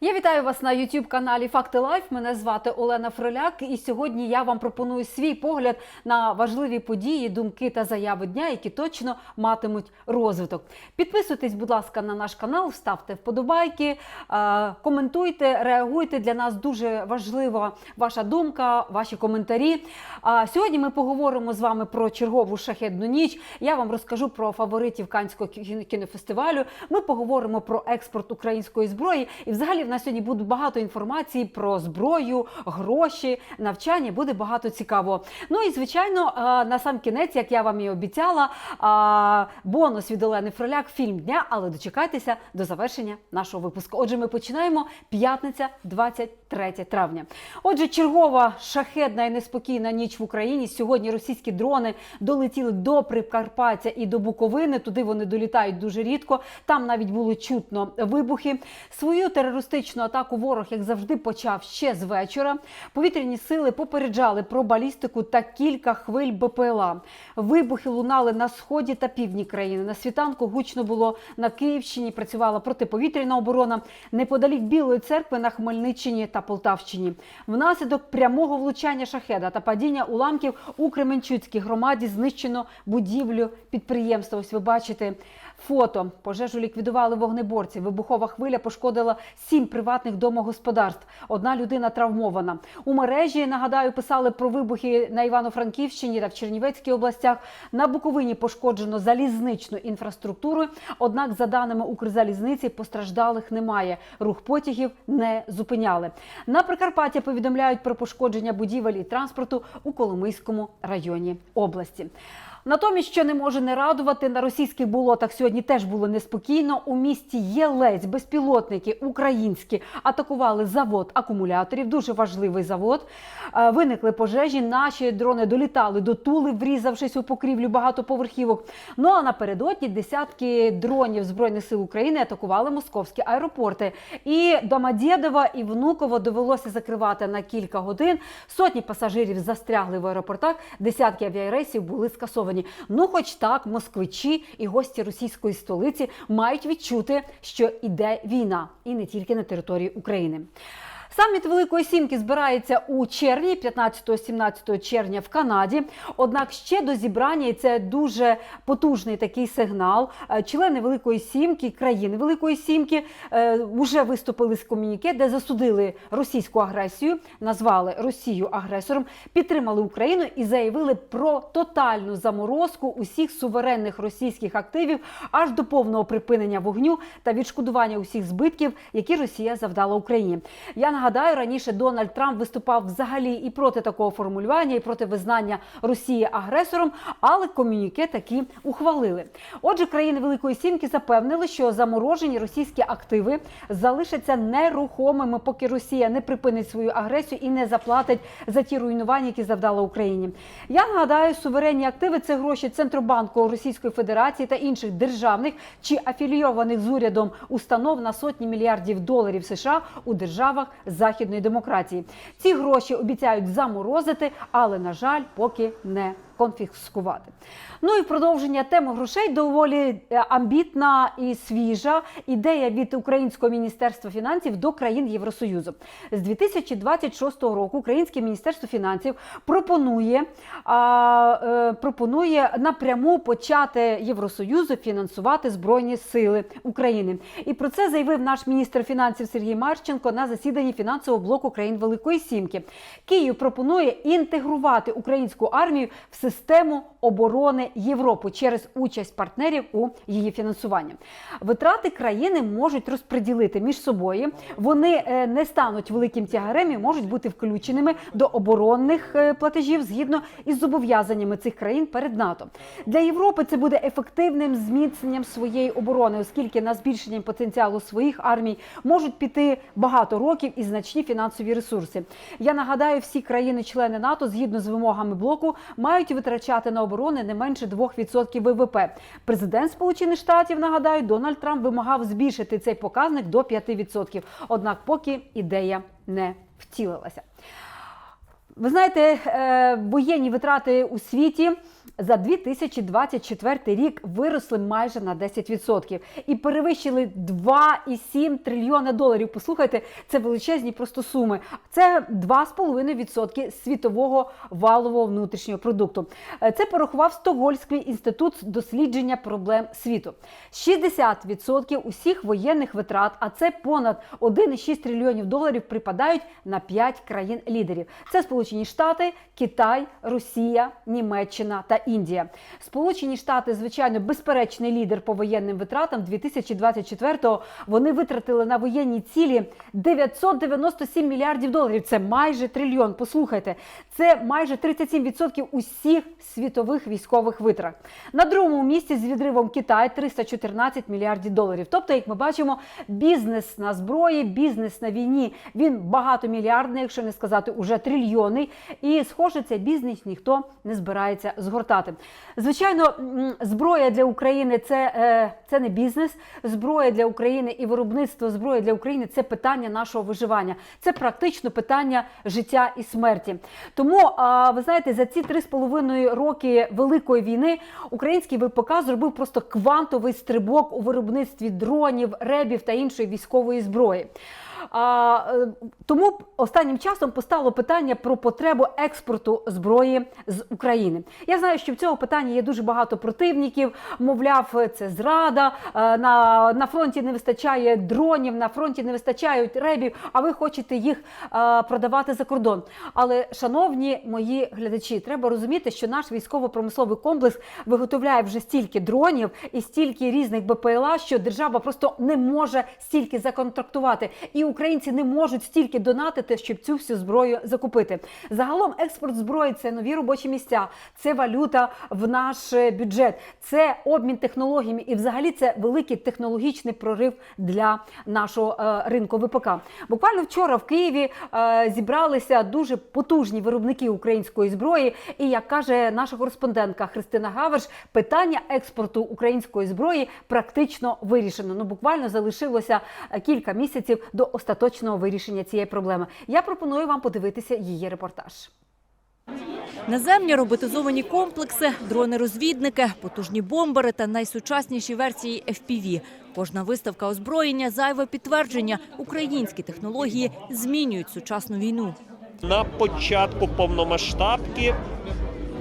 Я вітаю вас на youtube каналі Факти Лайф. Мене звати Олена Фроляк, і сьогодні я вам пропоную свій погляд на важливі події, думки та заяви дня, які точно матимуть розвиток. Підписуйтесь, будь ласка, на наш канал, ставте вподобайки, е, коментуйте, реагуйте. Для нас дуже важлива ваша думка, ваші коментарі. А сьогодні ми поговоримо з вами про чергову шахедну ніч. Я вам розкажу про фаворитів Канського кінофестивалю. Ми поговоримо про експорт української зброї. І взагалі в нас сьогодні буде багато інформації про зброю, гроші, навчання. Буде багато цікавого. Ну і звичайно, е, на сам кінець, як я вам і обіцяла, е, бонус від Олени Фроляк, фільм дня. Але дочекайтеся до завершення нашого випуску. Отже, ми починаємо п'ятниця, 23 травня. Отже, чергова шахедна і неспокійна ніч в Україні. Сьогодні російські дрони долетіли до Прикарпаття і до Буковини. Туди вони долітають дуже рідко. Там навіть було чутно вибухи. Свою терористичну атаку ворог, як завжди, почав ще з вечора. Повітряні сили попереджали про балістику та кілька хвиль БПЛА. Вибухи лунали на сході та півдні країни. На світанку гучно було на Київщині. Працювала протиповітряна оборона неподалік Білої церкви на Хмельниччині та Полтавщині. Внаслідок прямого влучання шахеда та падіння уламків у Кременчуцькій громаді знищено будівлю підприємства. Ось ви бачите. Фото пожежу ліквідували вогнеборці. Вибухова хвиля пошкодила сім приватних домогосподарств. Одна людина травмована. У мережі нагадаю писали про вибухи на Івано-Франківщині та в Чернівецькій областях. На Буковині пошкоджено залізничну інфраструктуру. Однак, за даними Укрзалізниці, постраждалих немає. Рух потягів не зупиняли. На Прикарпатті повідомляють про пошкодження будівель і транспорту у Коломийському районі області. Натомість, що не може не радувати, на російських болотах сьогодні теж було неспокійно. У місті Єлець безпілотники українські атакували завод акумуляторів. Дуже важливий завод. Е, Виникли пожежі. Наші дрони долітали до Тули, врізавшись у покрівлю багатоповерхівок. Ну а напередодні десятки дронів збройних сил України атакували московські аеропорти. І Домодєдова і Внуково довелося закривати на кілька годин. Сотні пасажирів застрягли в аеропортах. Десятки авіарейсів були скасовані. Ну, хоч так, москвичі і гості російської столиці мають відчути, що іде війна, і не тільки на території України. Саміт Великої Сімки збирається у червні, 15-17 червня в Канаді. Однак ще до зібрання, і це дуже потужний такий сигнал. е, Члени Великої Сімки, країни Великої Сімки е, вже виступили з комуніке, де засудили російську агресію, назвали Росію агресором, підтримали Україну і заявили про тотальну заморозку усіх суверенних російських активів аж до повного припинення вогню та відшкодування усіх збитків, які Росія завдала Україні. Я нагадаю, раніше Дональд Трамп виступав взагалі і проти такого формулювання, і проти визнання Росії агресором, але комюніке таки ухвалили. Отже, країни Великої Сімки запевнили, що заморожені російські активи залишаться нерухомими, поки Росія не припинить свою агресію і не заплатить за ті руйнування, які завдала Україні. Я нагадаю, суверенні активи це гроші Центробанку Російської Федерації та інших державних чи афілійованих з урядом установ на сотні мільярдів доларів США у державах західної демократії. Ці гроші обіцяють заморозити, але на жаль, поки не конфіскувати. Ну і в продовження теми грошей доволі е, амбітна і свіжа ідея від Українського міністерства фінансів до країн Євросоюзу. З 2026 року Українське міністерство фінансів пропонує, а, е, пропонує напряму почати Євросоюзу фінансувати збройні сили України. І про це заявив наш міністр фінансів Сергій Марченко на засіданні фінансового блоку країн Великої Сімки. Київ пропонує інтегрувати українську армію в систему оборони Європи через участь партнерів у її фінансуванні. Витрати країни можуть розподілити між собою. Вони е, не стануть великим тягарем і можуть бути включеними до оборонних е, платежів згідно із зобов'язаннями цих країн перед НАТО. Для Європи це буде ефективним зміцненням своєї оборони, оскільки на збільшення потенціалу своїх армій можуть піти багато років і значні фінансові ресурси. Я нагадаю, всі країни-члени НАТО згідно з вимогами блоку мають витрачати на оборони не менше 2% ВВП. Президент Сполучених Штатів нагадаю, Дональд Трамп вимагав збільшити цей показник до 5%. Однак, поки ідея не втілилася. Ви знаєте, е, воєнні витрати у світі за 2024 рік виросли майже на 10% і перевищили 2,7 трильйона доларів. Послухайте, це величезні просто суми. Це 2,5% світового валового внутрішнього продукту. Е, Це порахував Стокгольмський інститут дослідження проблем світу. 60% усіх воєнних витрат, а це понад 1,6 трильйонів доларів, припадають на 5 країн-лідерів. Це Сполучені Штати, Китай, Росія, Німеччина та Індія. Сполучені Штати, звичайно, безперечний лідер по воєнним витратам. 2024-го вони витратили на воєнні цілі 997 мільярдів доларів. Це майже трильйон. Послухайте, це майже 37% усіх світових військових витрат. На другому місці з відривом Китай 314 мільярдів доларів. Тобто, як ми бачимо, бізнес на зброї, бізнес на війні він багатомільярдний, якщо не сказати уже трильйонний. І схоже, цей бізнес ніхто не збирається згортати. Звичайно, зброя для України це, е, це не бізнес. Зброя для України і виробництво зброї для України це питання нашого виживання. Це практично питання життя і смерті. Тому, ви знаєте, за ці три з половиною роки великої війни український ВПК зробив просто квантовий стрибок у виробництві дронів, ребів та іншої військової зброї. А, е, тому останнім часом постало питання про потребу експорту зброї з України. Я знаю, що в цього питання є дуже багато противників. Мовляв, це зрада. е, На, на фронті не вистачає дронів, на фронті не вистачають ребів, а ви хочете їх е, продавати за кордон. Але, шановні мої глядачі, треба розуміти, що наш військово-промисловий комплекс виготовляє вже стільки дронів і стільки різних БПЛА, що держава просто не може стільки законтрактувати. І українці не можуть стільки донатити, щоб цю всю зброю закупити. Загалом експорт зброї це нові робочі місця, це валюта в наш е, бюджет, це обмін технологіями, і взагалі це великий технологічний прорив для нашого е, ринку ВПК. Буквально вчора в Києві е, зібралися дуже потужні виробники української зброї. І як каже наша кореспондентка Христина Гавиш, питання експорту української зброї практично вирішено. Ну буквально залишилося кілька місяців до остаточного вирішення цієї проблеми. Я пропоную вам подивитися її репортаж. Наземні роботизовані комплекси, дрони-розвідники, потужні бомбери та найсучасніші версії FPV. Кожна виставка озброєння зайве підтвердження. Українські технології змінюють сучасну війну. На початку повномасштабки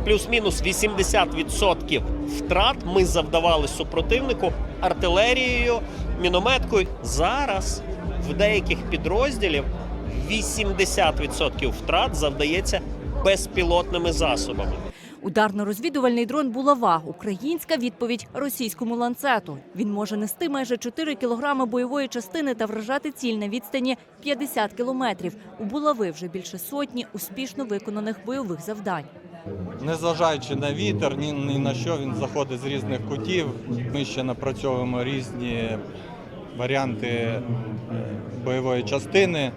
плюс-мінус 80% втрат ми завдавали супротивнику артилерією, мінометкою. Зараз в деяких підрозділів 80% втрат завдається безпілотними засобами. Ударно-розвідувальний дрон «Булава» – українська відповідь російському ланцету. Він може нести майже 4 кілограми бойової частини та вражати ціль на відстані 50 кілометрів. У «Булави» вже більше сотні успішно виконаних бойових завдань. Незважаючи на вітер, ні, ні на що він заходить з різних кутів. Ми ще напрацьовуємо різні варіанти е, бойової частини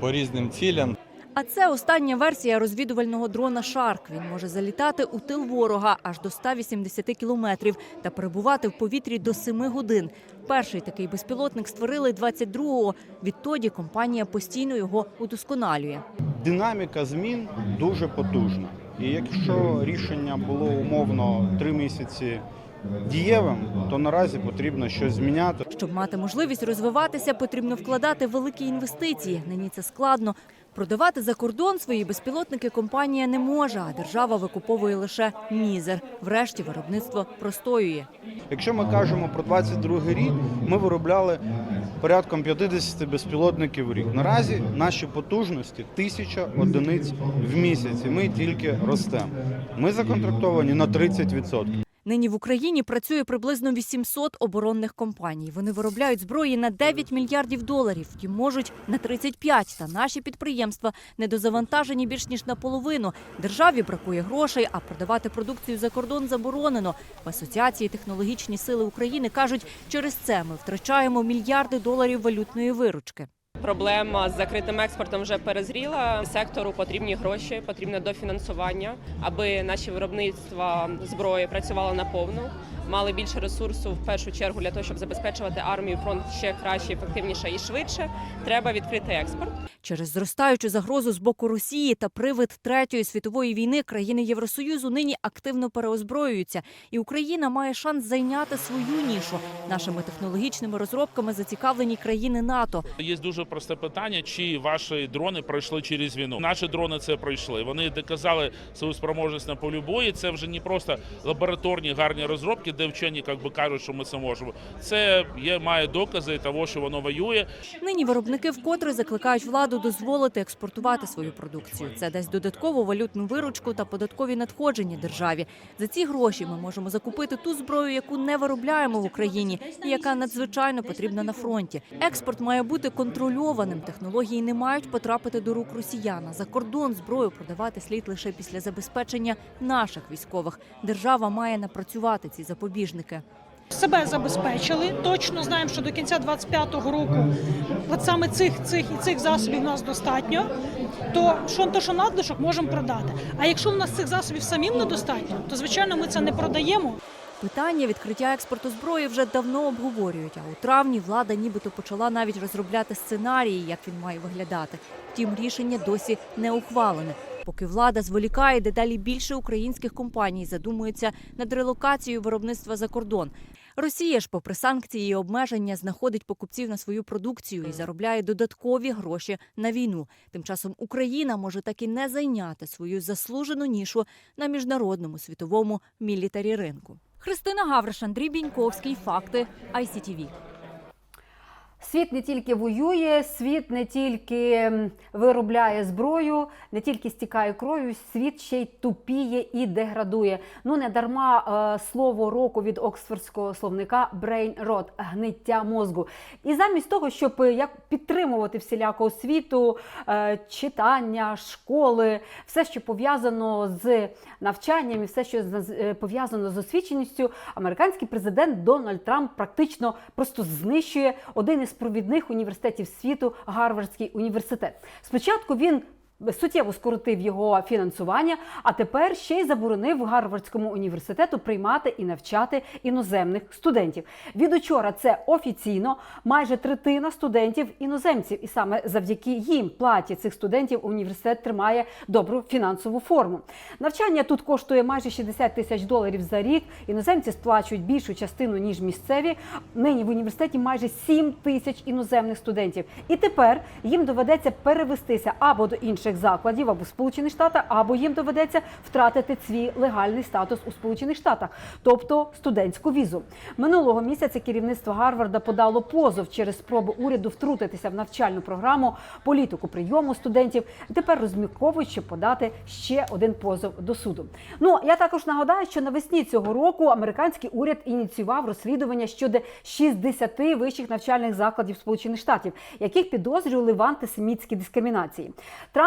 по різним цілям. А це остання версія розвідувального дрона «Шарк». Він може залітати у тил ворога аж до 180 кілометрів та перебувати в повітрі до 7 годин. Перший такий безпілотник створили 22-го. Відтоді компанія постійно його удосконалює. Динаміка змін дуже потужна. І якщо рішення було умовно три місяці дієвим, то наразі потрібно щось зміняти. Щоб мати можливість розвиватися, потрібно вкладати великі інвестиції. Нині це складно. Продавати за кордон свої безпілотники компанія не може, а держава викуповує лише мізер. Врешті виробництво простоює. Якщо ми кажемо про 22 рік, ми виробляли порядком 50 безпілотників в рік. Наразі наші потужності тисяча одиниць в місяць. і Ми тільки ростемо. Ми законтрактовані на 30%. Нині в Україні працює приблизно 800 оборонних компаній. Вони виробляють зброї на 9 мільярдів доларів. Ті можуть на 35. Та наші підприємства недозавантажені більш ніж наполовину. Державі бракує грошей, а продавати продукцію за кордон заборонено. В асоціації технологічні сили України кажуть, через це ми втрачаємо мільярди доларів валютної виручки. Проблема з закритим експортом вже перезріла. Сектору потрібні гроші, потрібне дофінансування, аби наші виробництва зброї працювали наповну, мали більше ресурсу в першу чергу для того, щоб забезпечувати армію фронт ще краще, ефективніше і швидше. Треба відкрити експорт. Через зростаючу загрозу з боку Росії та привид третьої світової війни країни Євросоюзу нині активно переозброюються, і Україна має шанс зайняти свою нішу. Нашими технологічними розробками зацікавлені країни НАТО. Є дуже просте питання, чи ваші дрони пройшли через війну. Наші дрони це пройшли. Вони доказали свою спроможність на полі бою. Це вже не просто лабораторні гарні розробки, де вчені як би кажуть, що ми це можемо. Це є має докази того, що воно воює. Нині виробники вкотре закликають владу дозволити експортувати свою продукцію. Це дасть додаткову валютну виручку та податкові надходження державі. За ці гроші ми можемо закупити ту зброю, яку не виробляємо в Україні, і яка надзвичайно потрібна на фронті. Експорт має бути контрольованим. Технології не мають потрапити до рук росіяна. За кордон зброю продавати слід лише після забезпечення наших військових. Держава має напрацювати ці запобіжники. себе забезпечили. Точно знаємо, що до кінця 25-го року от саме цих, цих і цих засобів у нас достатньо. То що, то, що надлишок, можемо продати. А якщо в нас цих засобів самим недостатньо, то звичайно ми це не продаємо. Питання відкриття експорту зброї вже давно обговорюють. А у травні влада нібито почала навіть розробляти сценарії, як він має виглядати. Втім, рішення досі не ухвалене. Поки влада зволікає, дедалі більше українських компаній задумуються над релокацією виробництва за кордон. Росія ж, попри санкції і обмеження, знаходить покупців на свою продукцію і заробляє додаткові гроші на війну. Тим часом Україна може так і не зайняти свою заслужену нішу на міжнародному світовому мілітарі ринку. Христина Гавриш, Андрій Біньковський. Факти ICTV. Світ не тільки воює, світ не тільки виробляє зброю, не тільки стікає кров'ю, світ ще й тупіє і деградує. Ну не дарма е, слово року від оксфордського словника brain rot – гниття мозку. І замість того, щоб е, як підтримувати всіляку освіту, е, читання, школи, все, що пов'язано з навчанням, і все, що пов'язано з освіченістю, американський президент Дональд Трамп практично просто знищує один із провідних університетів світу Гарвардський університет. Спочатку він суттєво скоротив його фінансування, а тепер ще й заборонив Гарвардському університету приймати і навчати іноземних студентів. Від учора це офіційно майже третина студентів іноземців, і саме завдяки їм платі цих студентів університет тримає добру фінансову форму. Навчання тут коштує майже 60 тисяч доларів за рік. Іноземці сплачують більшу частину ніж місцеві. Нині в університеті майже 7 тисяч іноземних студентів. І тепер їм доведеться перевестися або до інших закладів, або в Сполучених Штатах, або їм доведеться втратити свій легальний статус у Сполучених Штатах, тобто студентську візу. Минулого місяця керівництво Гарварда подало позов через спробу уряду втрутитися в навчальну програму, політику прийому студентів. Тепер розмірковують, щоб подати ще один позов до суду. Ну я також нагадаю, що навесні цього року американський уряд ініціював розслідування щодо 60 вищих навчальних закладів Сполучених Штатів, яких підозрювали в антисемітській дискримінації.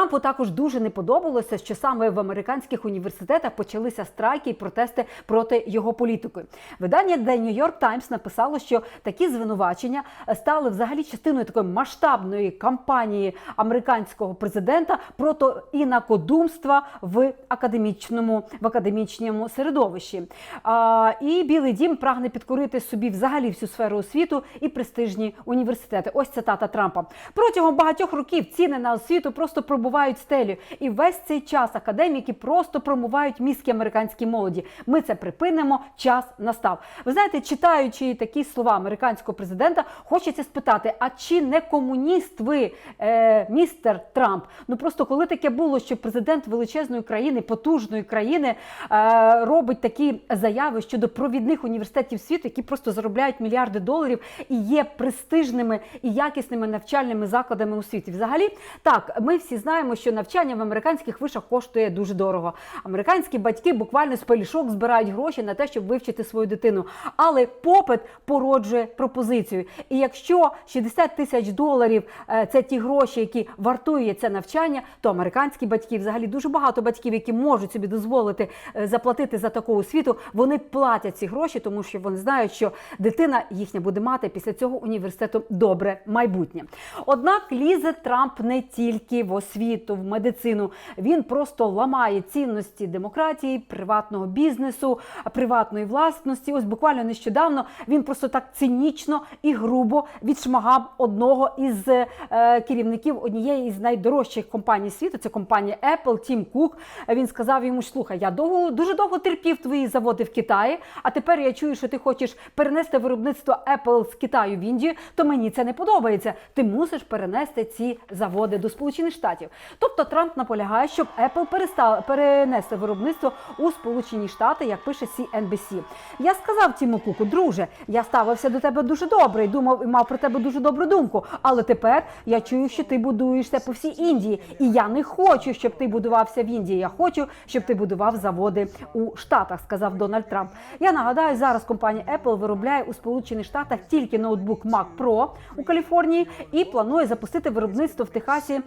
Трампу також дуже не подобалося, що саме в американських університетах почалися страйки і протести проти його політики. Видання The New York Times написало, що такі звинувачення стали взагалі частиною такої масштабної кампанії американського президента проти інакодумства в академічному в академічному середовищі. А, і Білий Дім прагне підкорити собі взагалі всю сферу освіту і престижні університети. Ось цитата Трампа. Протягом багатьох років ціни на освіту просто пробувають стелю, і весь цей час академіки просто промувають мізки американській молоді. Ми це припинимо. Час настав. Ви знаєте, читаючи такі слова американського президента, хочеться спитати: а чи не комуніст ви, е, містер Трамп? Ну просто коли таке було, що президент величезної країни, потужної країни, е, робить такі заяви щодо провідних університетів світу, які просто заробляють мільярди доларів і є престижними і якісними навчальними закладами у світі. Взагалі, так ми всі знаємо, що навчання в американських вишах коштує дуже дорого. Американські батьки буквально з пелішок збирають гроші на те, щоб вивчити свою дитину. Але попит породжує пропозицію. І якщо 60 тисяч доларів е, це ті гроші, які вартує це навчання, то американські батьки, взагалі дуже багато батьків, які можуть собі дозволити е, заплатити за таку освіту, вони платять ці гроші, тому що вони знають, що дитина їхня буде мати після цього університету добре майбутнє. Однак лізе Трамп не тільки в освіту. Світу, в медицину. Він просто ламає цінності демократії, приватного бізнесу, приватної власності. Ось буквально нещодавно він просто так цинічно і грубо відшмагав одного із е, керівників однієї із найдорожчих компаній світу. Це компанія Apple, Тім Кук. Він сказав йому: слухай, я довго дуже довго терпів твої заводи в Китаї, а тепер я чую, що ти хочеш перенести виробництво Apple з Китаю в Індію, то мені це не подобається. Ти мусиш перенести ці заводи до Сполучених Штатів. Тобто Трамп наполягає, щоб Apple перестав перенести виробництво у Сполучені Штати, як пише CNBC. Я сказав Тіму Куку, друже, я ставився до тебе дуже добре і думав, і мав про тебе дуже добру думку. Але тепер я чую, що ти будуєшся по всій Індії, і я не хочу, щоб ти будувався в Індії. Я хочу, щоб ти будував заводи у Штатах, сказав Дональд Трамп. Я нагадаю, зараз компанія Apple виробляє у Сполучених Штатах тільки ноутбук Mac Pro у Каліфорнії і планує запустити виробництво в Техасі е,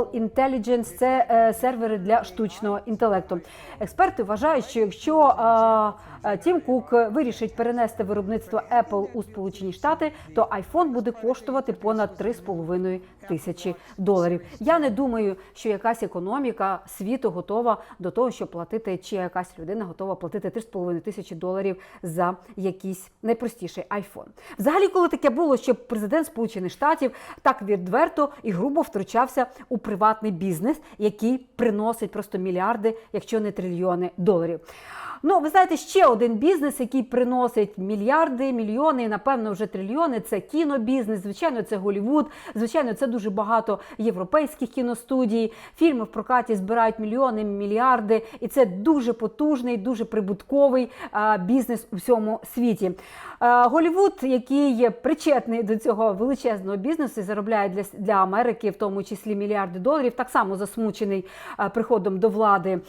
Apple Intelligence. Це е, сервери для штучного інтелекту. Експерти вважають, що якщо е, е, Тім Кук вирішить перенести виробництво Apple у Сполучені Штати, то iPhone буде коштувати понад 3,5 тисячі доларів. Я не думаю, що якась економіка світу готова до того, щоб платити, чи якась людина готова платити 3,5 тисячі доларів за якийсь найпростіший iPhone. Взагалі, коли таке було, щоб президент Сполучених Штатів так відверто і грубо втручався у приватний бізнес, який приносить просто мільярди, якщо не трильйони доларів. Ну, ви знаєте, ще один бізнес, який приносить мільярди, мільйони, напевно вже трильйони. Це кінобізнес. Звичайно, це Голівуд. Звичайно, це дуже багато європейських кіностудій. Фільми в прокаті збирають мільйони, мільярди, і це дуже потужний, дуже прибутковий бізнес у всьому світі. А, Голівуд, який є причетний до цього величезного бізнесу, і заробляє для, для Америки, в тому числі мільярди доларів, так само засмучений приходом до влади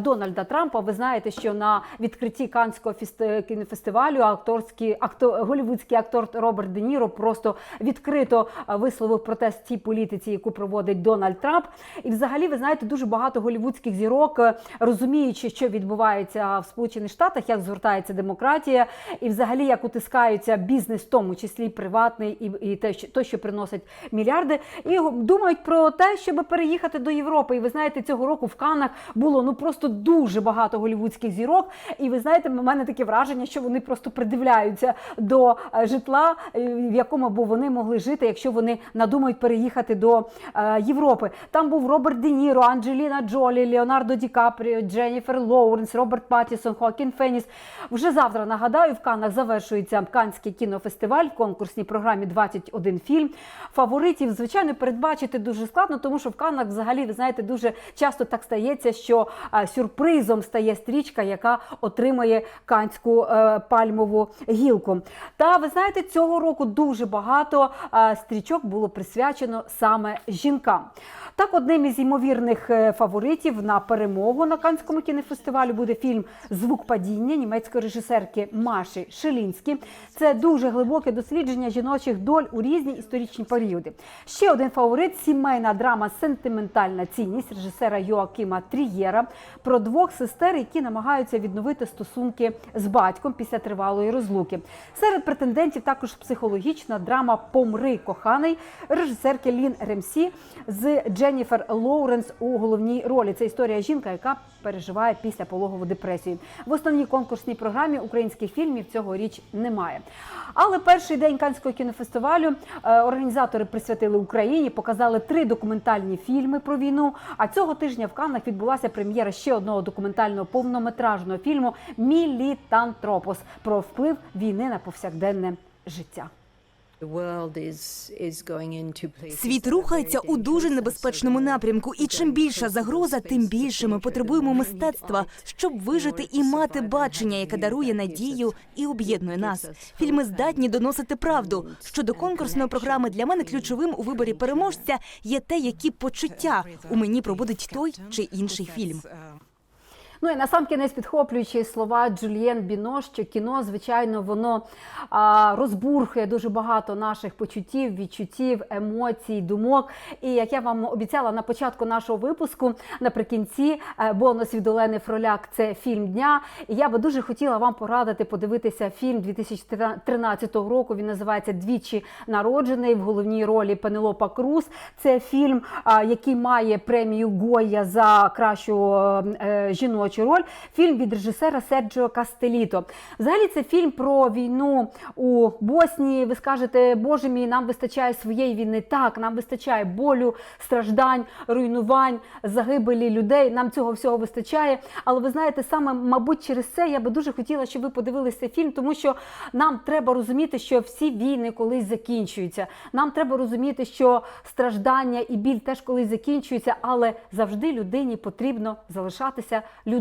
Дональда Трампа. Ви знаєте, що на відкритті Канського кінофестивалю акторський актор, голівудський актор Роберт Де Ніро просто відкрито висловив протест тій політиці, яку проводить Дональд Трамп. І, взагалі, ви знаєте, дуже багато голівудських зірок, е, розуміючи, що відбувається в Сполучених Штатах, як згортається демократія, і взагалі як утискаються бізнес, в тому числі приватний, і, і те, що то, що приносить мільярди, і думають про те, щоб переїхати до Європи. І ви знаєте, цього року в Каннах було ну просто дуже багато голівудських зірок. І ви знаєте, в мене таке враження, що вони просто придивляються до е, житла, е, в якому б вони могли жити, якщо вони надумають переїхати до е, Європи. Там був Роберт Де Ніро, Анджеліна Джолі, Леонардо Ді Капріо, Дженніфер Лоуренс, Роберт Паттісон, Хоакін Феніс. Вже завтра нагадаю, в Каннах завершується Канський кінофестиваль в конкурсній програмі 21 фільм. Фаворитів, звичайно, передбачити дуже складно, тому що в Каннах взагалі, ви знаєте, дуже часто так стається, що е, сюрпризом стає стрічка, яка отримає канську е, пальмову гілку. Та ви знаєте, цього року дуже багато е, стрічок було присвячено саме жінкам. Так, одним із ймовірних фаворитів на перемогу на Канському кінофестивалі буде фільм Звук падіння німецької режисерки Маші Шилінські. Це дуже глибоке дослідження жіночих доль у різні історичні періоди. Ще один фаворит сімейна драма Сентиментальна цінність режисера Йоакима Трієра про двох сестер, які намагаються відновити стосунки з батьком після тривалої розлуки. Серед претендентів також психологічна драма Помри коханий режисерки Лін Ремсі з Дженніфер Лоуренс у головній ролі. Це історія жінка, яка переживає після пологову депресію. В основній конкурсній програмі українських фільмів цього річ немає. Але перший день Канського кінофестивалю е, організатори присвятили Україні, показали три документальні фільми про війну. А цього тижня в Каннах відбулася прем'єра ще одного документального повнометражного фільму Мілітантропос про вплив війни на повсякденне життя. Світ рухається у дуже небезпечному напрямку, і чим більша загроза, тим більше ми потребуємо мистецтва, щоб вижити і мати бачення, яке дарує надію і об'єднує нас. Фільми здатні доносити правду. Щодо конкурсної програми для мене ключовим у виборі переможця є те, які почуття у мені пробудить той чи інший фільм. Ну і на сам кінець підхоплюючи слова Джульєн Біно, що кіно, звичайно, воно а, розбурхує дуже багато наших почуттів, відчуттів, емоцій, думок. І як я вам обіцяла на початку нашого випуску, наприкінці е, бонус від Олени Фроляк це фільм дня. І я би дуже хотіла вам порадити подивитися фільм 2013 року. Він називається Двічі народжений в головній ролі Пенелопа Круз. Це фільм, а, який має премію Гоя за кращу е, жіночу роль. Фільм від режисера Серджіо Кастеліто. Взагалі, це фільм про війну у Боснії. Ви скажете, боже мій, нам вистачає своєї війни. Так, нам вистачає болю, страждань, руйнувань, загибелі людей. Нам цього всього вистачає. Але ви знаєте, саме, мабуть, через це я би дуже хотіла, щоб ви подивилися фільм, тому що нам треба розуміти, що всі війни колись закінчуються. Нам треба розуміти, що страждання і біль теж колись закінчуються, але завжди людині потрібно залишатися людиною.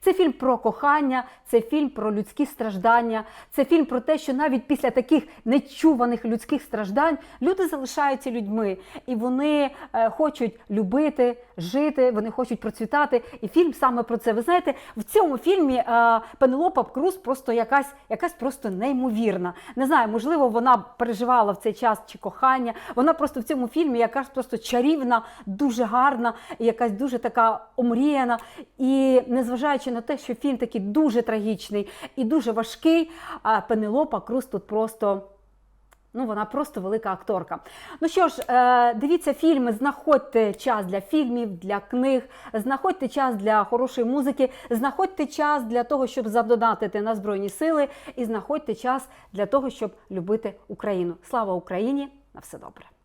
Це фільм про кохання, це фільм про людські страждання, це фільм про те, що навіть після таких нечуваних людських страждань люди залишаються людьми, і вони е, хочуть любити, жити, вони хочуть процвітати. І фільм саме про це. Ви знаєте, в цьому фільмі е, Пенелопа Круз просто якась, якась просто неймовірна. Не знаю, можливо, вона переживала в цей час чи кохання. Вона просто в цьому фільмі якась просто чарівна, дуже гарна, якась дуже така омріяна. І незважаючи на те, що фільм такий дуже трагічний і дуже важкий, Пенелопа Круз тут просто. Ну, вона просто велика акторка. Ну що ж, е, дивіться фільми, знаходьте час для фільмів, для книг, знаходьте час для хорошої музики, знаходьте час для того, щоб задонатити на Збройні Сили, і знаходьте час для того, щоб любити Україну. Слава Україні! На все добре!